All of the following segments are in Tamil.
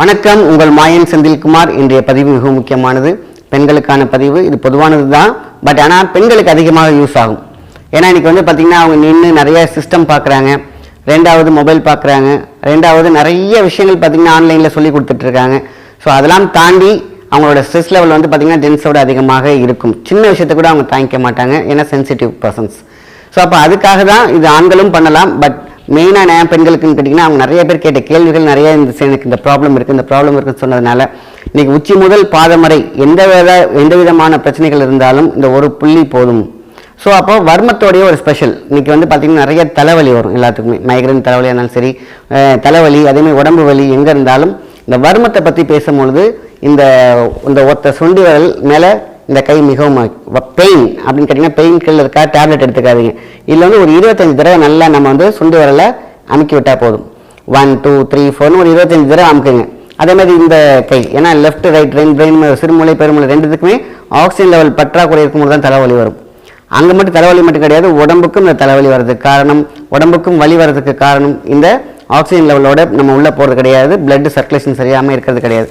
வணக்கம் உங்கள் மாயன் செந்தில்குமார். இன்றைய பதிவு மிக முக்கியமானது. பெண்களுக்கான பதிவு. இது பொதுவானது தான். பட் ஆனால் பெண்களுக்கு அதிகமாக யூஸ் ஆகும். ஏன்னா இன்னைக்கு வந்து பார்த்தீங்கன்னா அவங்க நின்று நிறைய சிஸ்டம் பார்க்குறாங்க ரெண்டாவது மொபைல் பார்க்குறாங்க ரெண்டாவது நிறைய விஷயங்கள் பார்த்தீங்கன்னா ஆன்லைனில் சொல்லி கொடுத்துட்ருக்காங்க. ஸோ அதெல்லாம் தாண்டி அவங்களோட ஸ்ட்ரெஸ் லெவல் வந்து பார்த்தீங்கன்னா ஜென்ஸோட அதிகமாக இருக்கும். சின்ன விஷயத்தை கூட அவங்க தாங்கிக்க மாட்டாங்க. ஏன்னா சென்சிட்டிவ் பர்சன்ஸ் ஸோ அப்போ அதுக்காக தான் இது ஆண்களும் பண்ணலாம். பட் மெயினாக நான் பெண்களுக்குன்னு கேட்டிங்கன்னா அவங்க நிறைய பேர் கேட்ட கேள்விகள் நிறைய இந்த எனக்கு இந்த ப்ராப்ளம் இருக்குது இந்த ப்ராப்ளம் இருக்குன்னு சொன்னதுனால இன்னைக்கு உச்சி முதல் பாதம் வரை எந்த வித எந்த விதமான பிரச்சனைகள் இருந்தாலும் இந்த ஒரு புள்ளி போதும். ஸோ அப்போ வர்மத்தோடைய ஒரு ஸ்பெஷல் இன்னைக்கு வந்து பார்த்திங்கன்னா நிறைய தலைவலி வரும் எல்லாத்துக்குமே. மைக்ரைன் தலைவலியானாலும் சரி தலைவலி அதேமாதிரி உடம்பு வலி எங்கே இருந்தாலும் இந்த வர்மத்தை பற்றி பேசும்பொழுது இந்த இந்த ஒத்த சுண்டி மேலே இந்த கை மிகவும் பெயின் அப்படின்னு கேட்டிங்கன்னா பெயின் கில் இருக்கா டேப்லெட் எடுத்துக்காதீங்க. இதில் வந்து ஒரு இருபத்தஞ்சி தடவை நல்லா நம்ம வந்து சுண்டு வரல அமுக்கி விட்டால் போதும். ஒன் டூ த்ரீ ஃபோர்னு ஒரு இருபத்தஞ்சி தடவை அமுக்குங்க. அதே மாதிரி இந்த கை ஏன்னா லெஃப்ட் ரைட் ரெண்டு பிரெயின் சிறுமூளை பெருமூளை ரெண்டுத்துக்குமே ஆக்சிஜன் லெவல் பற்றாக்குறை இருக்கும்போது தான் தலைவலி வரும். அங்கே மட்டும் தலைவலி மட்டும் கிடையாது உடம்புக்கும் இந்த தலைவலி வர்றதுக்கு காரணம் உடம்புக்கும் வலி வர்றதுக்கு காரணம் இந்த ஆக்சிஜன் லெவலோட நம்ம உள்ளே போகிறது கிடையாது பிளட் சர்க்குலேஷன் சரியாமல் இருக்கிறது கிடையாது.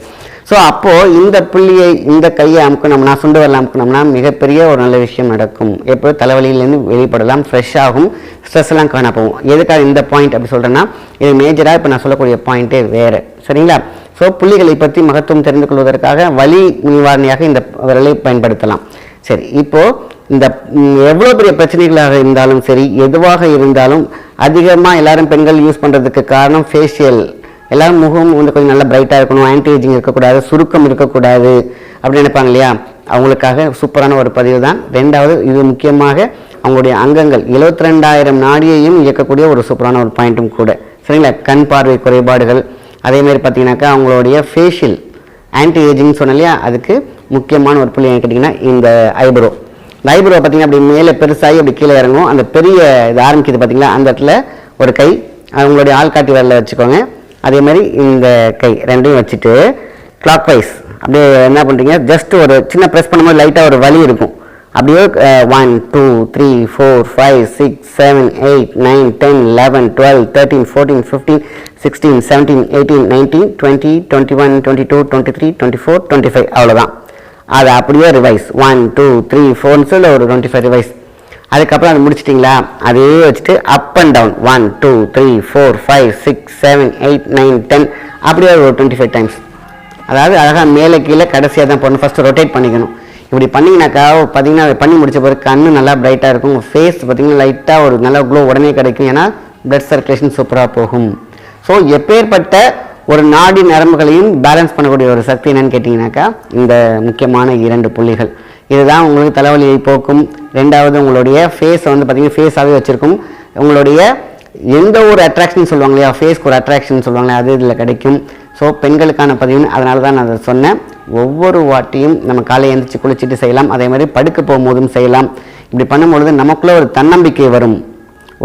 ஸோ அப்போது இந்த புள்ளியை இந்த கையை அமுக்கணும்னா சுண்டு வரல அமுக்கணும்னா மிகப்பெரிய ஒரு நல்ல விஷயம் நடக்கும். எப்போ? தலைவலியிலேருந்து வெளிப்படலாம் ஃப்ரெஷ் ஆகும் ஸ்ட்ரெஸ்லாம் காண போகும். எதுக்காக இந்த பாயிண்ட் அப்படி சொல்கிறேன்னா இது மேஜராக இப்போ நான் சொல்லக்கூடிய பாயிண்ட்டே வேறு. சரிங்களா? ஸோ புள்ளிகளை பற்றி மகத்துவம் தெரிந்து கொள்வதற்காக வலி நிவாரணியாக இந்த விரலை பயன்படுத்தலாம். சரி இப்போது இந்த எவ்வளோ பெரிய பிரச்சனைகளாக இருந்தாலும் சரி எதுவாக இருந்தாலும் அதிகமாக எல்லாரும் பெண்கள் யூஸ் பண்ணுறதுக்கு காரணம் ஃபேஷியல் எல்லாரும் முகம் வந்து கொஞ்சம் நல்லா பிரைட்டாக இருக்கணும் ஆன்டி ஏஜிங் இருக்கக்கூடாது சுருக்கம் இருக்கக்கூடாது அப்படின்னு நினைப்பாங்க இல்லையா? அவங்களுக்காக சூப்பரான ஒரு பதிவு தான் ரெண்டாவது இது முக்கியமாக அவங்களுடைய அங்கங்கள். எழுபத்தி ரெண்டாயிரம் நாடியையும் இயக்கக்கூடிய ஒரு சூப்பரான ஒரு பாயிண்ட்டும் கூட. சரிங்களா? கண் பார்வை குறைபாடுகள். அதே மாதிரி பார்த்தீங்கன்னாக்கா அவங்களுடைய ஃபேஷியல் ஆன்டி ஏஜிங் சொன்ன இல்லையா? அதுக்கு முக்கியமான ஒரு புள்ளி கேட்டிங்கன்னா இந்த ஐப்ரோ இந்த ஐப்ரோ பார்த்திங்கன்னா அப்படி மேலே பெருசாகி அப்படி கீழே இறங்கும் அந்த பெரிய இது ஆரம்பிக்குது பார்த்தீங்களா? அந்த இடத்துல ஒரு கை. அவங்களுடைய ஆள்காட்டி வரல வச்சுக்கோங்க. அதே மாதிரி இந்த கை ரெண்டையும் வச்சுட்டு கிளாக் வைஸ் அப்படியே என்ன பண்ணுறீங்க ஜஸ்ட் ஒரு சின்ன ப்ரெஸ் பண்ணும்போது லைட்டாக ஒரு வலி இருக்கும். அப்படியே one two three four five six seven eight nine ten eleven twelve thirteen fourteen fifteen sixteen seventeen eighteen nineteen twenty twenty one twenty two twenty three twenty four twenty five அவ்வளோதான் அது அப்படியே ரிவைஸ் ஒன் டூ த்ரீ ஃபோர்னு சொல்லி ஒரு டுவெண்ட்டி ஃபைவ் ரிவைஸ் அதுக்கப்புறம் அது முடிச்சிட்டிங்களா? அதே வச்சுட்டு up and down one two three four five six seven eight nine ten அப்படியே ஒரு டுவெண்ட்டி ஃபைவ் டைம்ஸ் அதாவது அழகாக மேலே கீழே கடைசியாக தான் போடணும். ஃபஸ்ட்டு ரொட்டேட் பண்ணிக்கணும். இப்படி பண்ணிங்கனாக்கா பார்த்தீங்கன்னா அதை பண்ணி முடிச்ச பிறகு கண்ணு நல்லா பிரைட்டாக இருக்கும். உங்கள் ஃபேஸ் பார்த்தீங்கன்னா லைட்டாக ஒரு நல்ல க்ளோ உடனே கிடைக்கும். ஏன்னா பிளட் சர்க்குலேஷன் சூப்பராக போகும். ஸோ எப்பேற்பட்ட ஒரு நாடி நரம்புகளையும் பேலன்ஸ் பண்ணக்கூடிய ஒரு சக்தி என்னன்னு கேட்டிங்கனாக்கா இந்த முக்கியமான இரண்டு புள்ளிகள். இதுதான் உங்களுக்கு தலைவலியை போக்கும் ரெண்டாவது உங்களுடைய ஃபேஸை வந்து பார்த்தீங்கன்னா ஃபேஸாகவே வச்சுருக்கும். உங்களுடைய எந்த ஒரு அட்ராக்ஷன் சொல்லுவாங்க இல்லையா? ஃபேஸ்க்கு ஒரு அட்ராக்ஷன் சொல்லுவாங்களே அது இதில் கிடைக்கும். ஸோ பெண்களுக்கான பதிவுன்னு அதனால தான் நான் அதை சொன்னேன். ஒவ்வொரு வாட்டியும் நம்ம காலை எழுந்திரிச்சு குளிச்சுட்டு செய்யலாம். அதே மாதிரி படுக்க போகும்போதும் செய்யலாம். இப்படி பண்ணும்பொழுது நமக்குள்ளே ஒரு தன்னம்பிக்கை வரும்.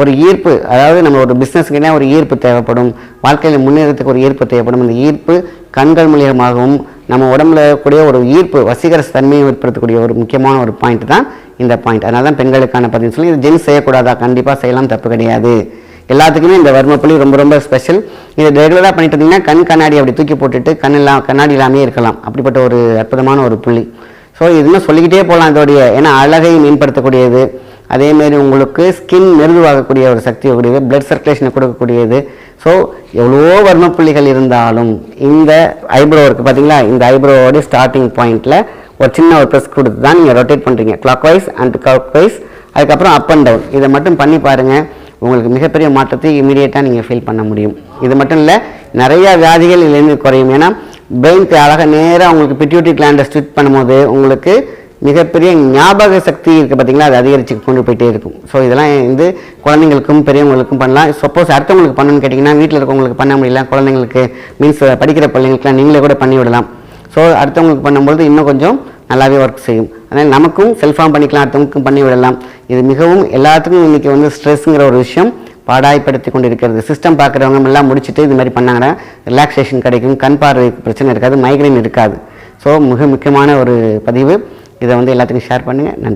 ஒரு ஈர்ப்பு அதாவது நம்ம ஒரு பிஸ்னஸ்க்குனா ஒரு ஈர்ப்பு தேவைப்படும். வாழ்க்கையில் முன்னேறத்துக்கு ஒரு ஈர்ப்பு தேவைப்படும். அந்த ஈர்ப்பு கண்கள் மூலியமாகவும் நம்ம உடம்புல கூடிய ஒரு ஈர்ப்பு வசீகர தன்மையை ஏற்படுத்தக்கூடிய ஒரு முக்கியமான ஒரு பாயிண்ட் தான் இந்த பாயிண்ட் அதனால தான் பெண்களுக்கான பதிவு சொல்லி இது ஜென்ஸ் செய்யக்கூடாதா? கண்டிப்பாக செய்யலாம் தப்பு கிடையாது. எல்லாத்துக்குமே இந்த வர்மப்புள்ளி ரொம்ப ரொம்ப ஸ்பெஷல் இதை ரெகுலராக பண்ணிட்டு இருந்தீங்கன்னா கண் கண்ணாடி அப்படி தூக்கி போட்டுட்டு கண் இல்லாம கண்ணாடி இல்லாமே இருக்கலாம். அப்படிப்பட்ட ஒரு அற்புதமான ஒரு புள்ளி. ஸோ இதுன்னு சொல்லிக்கிட்டே போகலாம் இதோடைய. ஏன்னா அழகை மேம்படுத்தக்கூடியது. அதேமாரி உங்களுக்கு ஸ்கின் மிருதுவாகக்கூடிய ஒரு சக்தி கூடியது பிளட் சர்க்குலேஷனை கொடுக்கக்கூடியது. ஸோ எவ்வளவோ வர்ம புள்ளிகள் இருந்தாலும் இந்த ஐப்ரோ இருக்குது பார்த்தீங்களா இந்த ஐப்ரோவோட ஸ்டார்டிங் பாயிண்டில் ஒரு சின்ன ஒரு ப்ரெஸ் கொடுத்து தான் நீங்கள் ரொட்டேட் பண்ணுறீங்க clockwise and clockwise அதுக்கப்புறம் அப் அண்ட் டவுன் இதை மட்டும் பண்ணி பாருங்கள் உங்களுக்கு மிகப்பெரிய மாற்றத்தை இமீடியட்டாக நீங்கள் ஃபீல் பண்ண முடியும். இது மட்டும் இல்லை நிறையா வியாதிகள் இதுலேருந்து குறையும். ஏன்னா பிரெயினுக்கு அழகாக நேராக உங்களுக்கு பிட்யூட்டி கிளாண்டை ஸ்ட்ரிட் பண்ணும்போது உங்களுக்கு மிகப்பெரிய ஞாபக சக்தி இருக்குது பார்த்திங்களா அது அதிகரித்து கொண்டு போயிட்டே இருக்கும். ஸோ இதெல்லாம் வந்து குழந்தைங்களுக்கும் பெரியவங்களுக்கும் பண்ணலாம். சப்போஸ் அடுத்தவங்களுக்கு பண்ணணும்னு கேட்டிங்கன்னா வீட்டில் இருக்கவங்களுக்கு பண்ண முடியல. குழந்தைங்களுக்கு மீன்ஸ் படிக்கிற பிள்ளைங்களுக்குலாம் நீங்களே கூட பண்ணி விடலாம். ஸோ அடுத்தவங்களுக்கு பண்ணும்போது இன்னும் கொஞ்சம் நல்லாவே ஒர்க் செய்யும். அதனால் நமக்கும் செல்ஃபார்ம் பண்ணிக்கலாம் அடுத்தவங்களுக்கும் பண்ணி விடலாம். இது மிகவும் எல்லாத்துக்கும் இன்றைக்கி வந்து ஸ்ட்ரெஸ்ஸுங்கிற ஒரு விஷயம் பாடாய்ப்படுத்தி கொண்டு இருக்கிறது சிஸ்டம் பார்க்குறவங்க எல்லாம் முடிச்சுட்டு இது மாதிரி பண்ணாங்கன்னா ரிலாக்ஸேஷன் கிடைக்கும். கண் பார்வை பிரச்சனை இருக்காது மைக்ரைன் இருக்காது. ஸோ மிக முக்கியமான ஒரு பதிவு. இதை வந்து எல்லாத்துக்கும் ஷேர் பண்ணுங்கள் நன்றி.